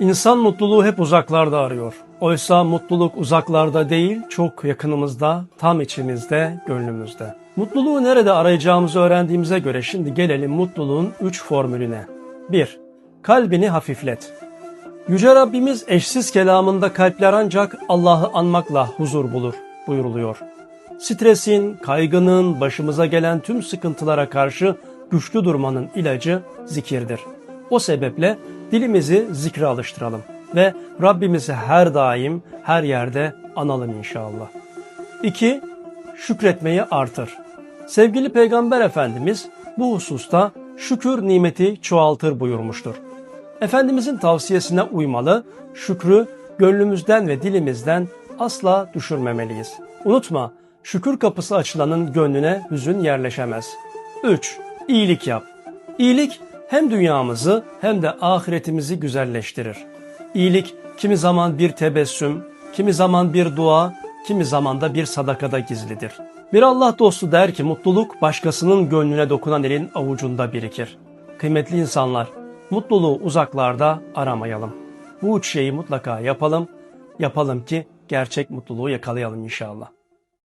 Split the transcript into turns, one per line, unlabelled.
İnsan mutluluğu hep uzaklarda arıyor. Oysa mutluluk uzaklarda değil, çok yakınımızda, tam içimizde, gönlümüzde. Mutluluğu nerede arayacağımızı öğrendiğimize göre şimdi gelelim mutluluğun üç formülüne. 1. Kalbini hafiflet. Yüce Rabbimiz eşsiz kelamında kalpler ancak Allah'ı anmakla huzur bulur buyuruluyor. Stresin, kaygının, başımıza gelen tüm sıkıntılara karşı güçlü durmanın ilacı zikirdir. O sebeple dilimizi zikre alıştıralım ve Rabbimizi her daim, her yerde analım inşallah. 2. Şükretmeyi artır. Sevgili Peygamber Efendimiz bu hususta şükür nimeti çoğaltır buyurmuştur. Efendimizin tavsiyesine uymalı, şükrü gönlümüzden ve dilimizden asla düşürmemeliyiz. Unutma, şükür kapısı açılanın gönlüne hüzün yerleşemez. 3. İyilik yap. İyilik hem dünyamızı hem de ahiretimizi güzelleştirir. İyilik kimi zaman bir tebessüm, kimi zaman bir dua, kimi zaman da bir sadakada gizlidir. Bir Allah dostu der ki mutluluk başkasının gönlüne dokunan elin avucunda birikir. Kıymetli insanlar, mutluluğu uzaklarda aramayalım. Bu üç şeyi mutlaka yapalım. Yapalım ki gerçek mutluluğu yakalayalım inşallah.